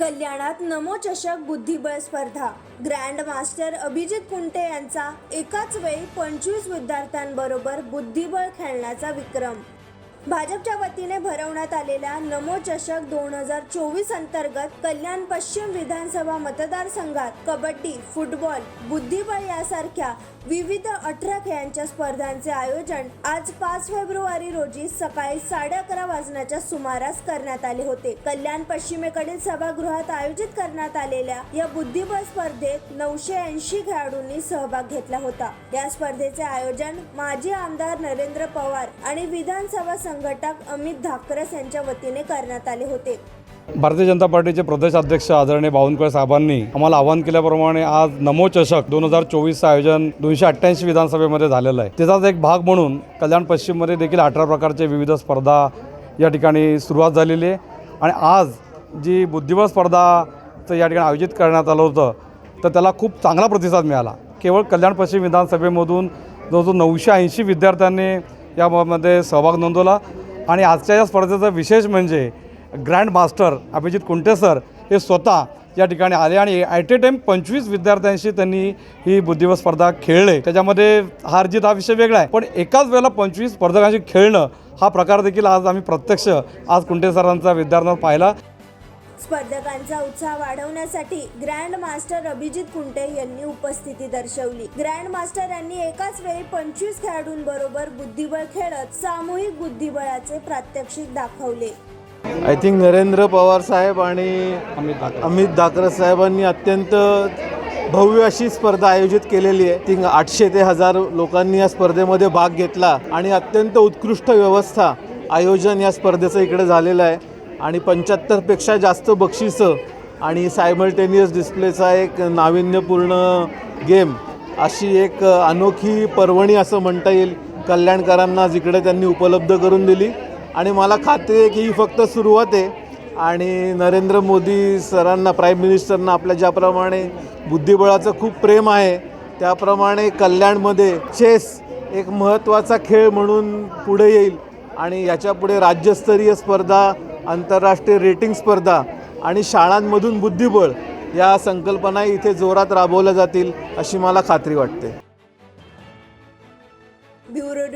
कल्याणात नमोचषक बुद्धिबळ स्पर्धा. ग्रँड मास्टर अभिजित कुंटे यांचा एकाच वेळी पंचवीस विद्यार्थ्यांबरोबर बुद्धिबळ खेळण्याचा विक्रम. भाजपच्या वतीने भरवण्यात आलेल्या नमोचषक दोन हजार चोवीस अंतर्गत कल्याण पश्चिम विधानसभा मतदारसंघात कबड्डी फुटबॉल बुद्धिबळ यासारख्या विविध अठरा खेळांच्या स्पर्धांचे आयोजन आज पाच फेब्रुवारी रोजी सकाळी साडे अकरा वाजण्याच्या सुमारास करण्यात आले होते. कल्याण पश्चिमेकडील सभागृहात आयोजित करण्यात आलेल्या या बुद्धिबळ स्पर्धेत नऊशे ऐंशी खेळाडूंनी सहभाग घेतला होता. या स्पर्धेचे आयोजन माजी आमदार नरेंद्र पवार आणि विधानसभा संघटक अमित धाकरस यांच्या वतीने करण्यात आले होते. भारतीय जनता पार्टीचे प्रदेश अध्यक्ष आदरणीय बावनकुळे साहेबांनी आम्हाला आवाहन केल्याप्रमाणे आज नमो चषक दोन हजार चोवीसचं आयोजन दोनशे अठ्ठ्याऐंशी विधानसभेमध्ये झालेलं आहे. त्याचाच एक भाग म्हणून कल्याण पश्चिममध्ये देखील अठरा प्रकारचे विविध स्पर्धा या ठिकाणी सुरुवात झालेली आहे. आणि आज जी बुद्धिबळ स्पर्धाचं या ठिकाणी आयोजित करण्यात आलं होतं तर त्याला खूप चांगला प्रतिसाद मिळाला. केवळ कल्याण पश्चिम विधानसभेमधून जवळजवळ नऊशे ऐंशी विद्यार्थ्यांनी यामध्ये सहभाग नोंदवला. आणि आजच्या या स्पर्धेचा विशेष म्हणजे grand master Abhijit Kunte sir हे स्वतः या ठिकाणी आले आणि ॲट ए टाईम पंचवीस विद्यार्थ्यांशी त्यांनी ही बुद्धिबळ स्पर्धा खेळले. त्याच्यामध्ये हारजीत हा विषय वेगळा आहे. पण एकाच वेळेला पंचवीस स्पर्धकांशी खेळणं हा प्रकार देखील आज आम्ही प्रत्यक्ष आज कुंटे सरांचा विद्यार्थ्यांना पाहिला. स्पर्धकांचा उत्साह वाढवण्यासाठी ग्रँड मास्टर अभिजित कुंटे यांनी उपस्थिती दर्शवली. ग्रँड मास्टर यांनी एकाच वेळी पंचवीस खेळाडूंबरोबर बुद्धिबळ खेळत सामूहिक बुद्धिबळाचे प्रात्यक्षिक दाखवले. आय थिंक नरेंद्र पवार साहेब आणि अमित धाकरे. साहेबांनी अत्यंत भव्य अशी स्पर्धा आयोजित केलेली आहे. थिंक आठशे ते हजार लोकांनी या स्पर्धेमध्ये भाग घेतला आणि अत्यंत उत्कृष्ट व्यवस्था आयोजन या स्पर्धेचं इकडे झालेलं आहे. आणि पंच्याहत्तरपेक्षा जास्त बक्षिसं आणि सायमल्टेनियस डिस्प्लेचा एक नाविन्यपूर्ण गेम अशी एक अनोखी पर्वणी असं म्हणता येईल. कल्याणकरांना जिकडे त्यांनी उपलब्ध करून दिली. आणि मला खात्री आहे की ही फक्त सुरुवात आहे. आणि नरेंद्र मोदी सरांना प्राईम मिनिस्टरना आपल्या ज्याप्रमाणे बुद्धिबळाचं खूप प्रेम आहे त्याप्रमाणे कल्याणमध्ये चेस एक महत्त्वाचा खेळ म्हणून पुढे येईल. आणि याच्यापुढे राज्यस्तरीय स्पर्धा आंतरराष्ट्रीय रेटिंग स्पर्धा आणि शाळांमधून बुद्धिबळ या संकल्पना इथे जोरात राबवल्या जातील अशी मला खात्री वाटते.